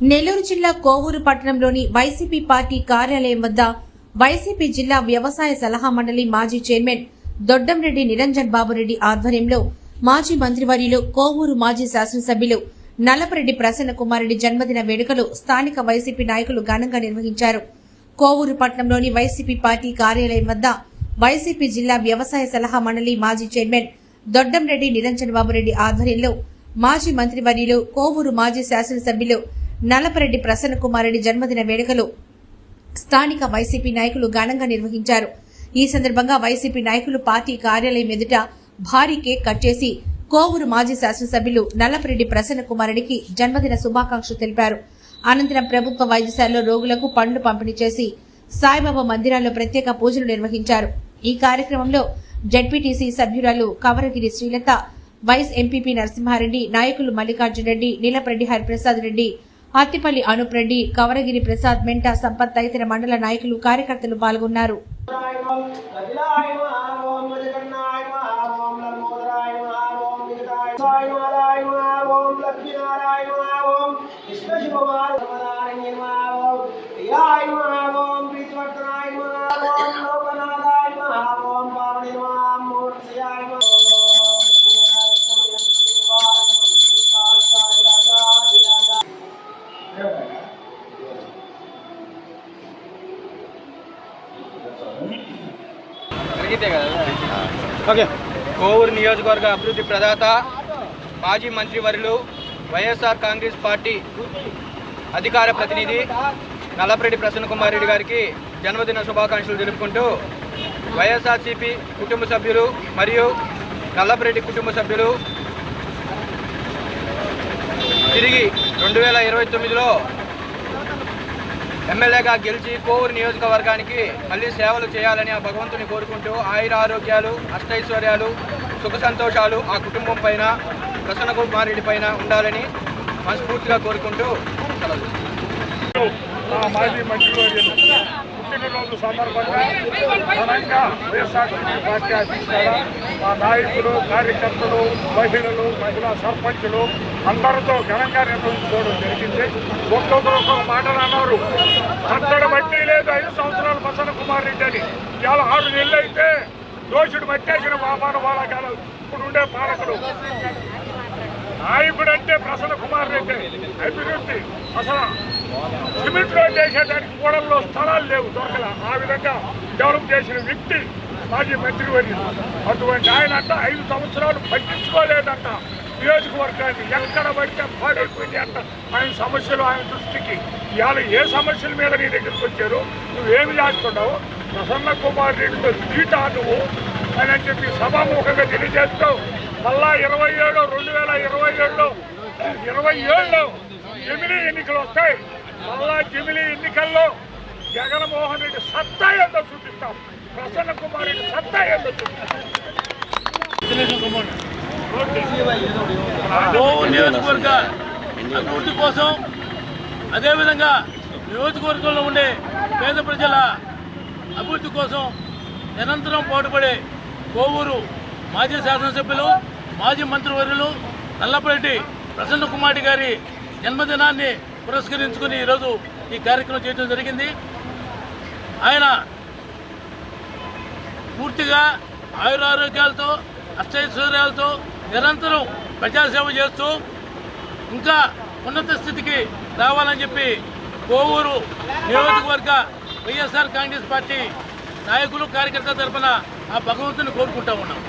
నెల్లూరు జిల్లా కోవూరు పట్టణంలోని YCP party కార్యాలయం వద్ద వైసీపీ జిల్లా వ్యవసాయ సలహా మండలి మాజీ చైర్మన్ దొడ్డంరెడ్డి నిరంజన్ బాబురెడ్డి ఆధ్వర్యంలో మాజీ మంత్రివర్యులు కోవూరు మాజీ శాసనసభ్యులు నల్లపరెడ్డి ప్రసన్న కుమారెడ్డి జన్మదిన వేడుకలు స్థానిక వైసీపీ నాయకులు ఘనంగా నిర్వహించారు. కోవూరు పట్టణంలోని వైసీపీ పార్టీ కార్యాలయం వద్ద వైసీపీ జిల్లా వ్యవసాయ సలహా మండలి మాజీ చైర్మన్ దొడ్డంరెడ్డి నిరంజన్ బాబురెడ్డి ఆధ్వర్యంలో మాజీ మంత్రివర్యులు కోవూరు మాజీ శాసనసభ్యులు నల్లపరెడ్డి ప్రసన్న కుమారెడ్డి జన్మదిన వేడుకలు. స్థానిక వైసీపీ నాయకులు ఘనంగా నిర్వహించారు. ఈ సందర్భంగా వైసీపీ నాయకులు పార్టీ కార్యాలయం ఎదుట భారీ కేక్ కట్ చేసి కోవూరు మాజీ శాసనసభ్యులు నల్లపరెడ్డి ప్రసన్న కుమారుడికి జన్మదిన శుభాకాంక్షలు తెలిపారు. అనంతరం ప్రభుత్వ వైద్యశాలలో రోగులకు పండ్లు పంపిణీ చేసి సాయిబాబా మందిరాల్లో ప్రత్యేక పూజలు నిర్వహించారు. ఈ కార్యక్రమంలో జడ్పీటీసీ సభ్యురాలు కవరగిరి శ్రీలత వైస్ ఎంపీపీ నరసింహారెడ్డి నాయకులు మల్లికార్జున రెడ్డి నీలపరెడ్డి హరిప్రసాద్ రెడ్డి అత్తిపల్లి అనుప్రెడ్డి కవరగిరి ప్రసాద్ మెంటా సంపత్ తదితర మండల నాయకులు కార్యకర్తలు పాల్గొన్నారు. ఓం జరిగితే కదా ఓకే. కోవూరు నియోజకవర్గ అభివృద్ధి ప్రదాత మాజీ మంత్రివర్యులు వైఎస్ఆర్ కాంగ్రెస్ పార్టీ అధికార ప్రతినిధి నల్లపరెడ్డి ప్రసన్న కుమార్ రెడ్డి గారికి జన్మదిన శుభాకాంక్షలు తెలుపుకుంటూ వైఎస్ఆర్సీపీ కుటుంబ సభ్యులు మరియు నల్లపరెడ్డి కుటుంబ సభ్యులు తిరిగి రెండు వేల ఇరవై తొమ్మిదిలో ఎమ్మెల్యేగా గెలిచి కోవూరు నియోజకవర్గానికి మళ్ళీ సేవలు చేయాలని ఆ భగవంతుని కోరుకుంటూ ఆయుర ఆరోగ్యాలు అష్టైశ్వర్యాలు సుఖ సంతోషాలు ఆ కుటుంబం పైన ప్రసన్న కుమారుడి పైన ఉండాలని మనస్ఫూర్తిగా కోరుకుంటూ సెలవు. మాజీ మంత్రి రోజు సందర్భంగా ఘనంగా వైఎస్ఆర్సీపీ పార్టీ అధ్యక్షుల మా నాయకులు కార్యకర్తలు మహిళలు మహిళా సర్పంచులు అందరితో ఘనంగా నిర్వహించుకోవడం జరిగింది. ఒక్కొక్కరు ఒక్కొక్క మాటలు అన్నారు. అత్తడి బట్టి లేదు ఐదు సంవత్సరాలు బసన కుమార్ రెడ్డి అని. ఇవాళ ఆరు నెలలు అయితే దోషుడు మట్టేసిన పాపాన వాళ్ళ కాలం ఇప్పుడు ఉండే పాలకులు నాయకుడు అంటే ప్రసన్న కుమార్ రెడ్డి. అభివృద్ధి అసలు సిమెంట్ రోడ్ చేసేదానికి కూడల్లో స్థలాలు లేవు దొరకల. ఆ విధంగా డెవలప్ చేసిన వ్యక్తి మాజీ మంత్రివర్యులు అటువంటి ఆయన అంట ఐదు సంవత్సరాలు పట్టించుకోలేదంట. నియోజకవర్గాన్ని ఎక్కడ పడితే పాడైపోయింది అంట ఆయన సమస్యలు ఆయన దృష్టికి. ఇవాళ ఏ సమస్యల మీద నీ దగ్గరికి వచ్చారు? నువ్వేమి చేస్తున్నావు? ప్రసన్న కుమార్ రెడ్డితో తీటా నువ్వు అని చెప్పి సభాముఖంగా తెలియజేస్తావు మళ్ళా ఇరవై ఏడు రెండు వేల ఇరవై ఏడులో ఇరవై ఏడులో జమిలీ ఎన్నికలు వస్తాయి. మళ్ళా జమిలీ ఎన్నికల్లో జగన్మోహన్ రెడ్డి సత్తా ఏందో చూపిస్తాం. ప్రసన్న కుమార్ రెడ్డి సత్తా ఏందో చూపిస్తాం. నియోజకవర్గ అభివృద్ధి కోసం అదేవిధంగా నియోజకవర్గంలో ఉండే పేద ప్రజల అభివృద్ధి కోసం నిరంతరం పాటుపడే కోవూరు మాజీ శాసనసభ్యులు మాజీ మంత్రివర్యులు నల్లపరెడ్డి ప్రసన్న కుమారి గారి జన్మదినాన్ని పురస్కరించుకుని ఈరోజు ఈ కార్యక్రమం చేయడం జరిగింది. ఆయన పూర్తిగా ఆయురారోగ్యాలతో అష్టైశ్వర్యాలతో నిరంతరం ప్రజాసేవ చేస్తూ ఇంకా ఉన్నత స్థితికి రావాలని చెప్పి కోవూరు నియోజకవర్గ వైఎస్ఆర్ కాంగ్రెస్ పార్టీ నాయకులు కార్యకర్తల తరఫున ఆ భగవంతుని కోరుకుంటా ఉన్నాం.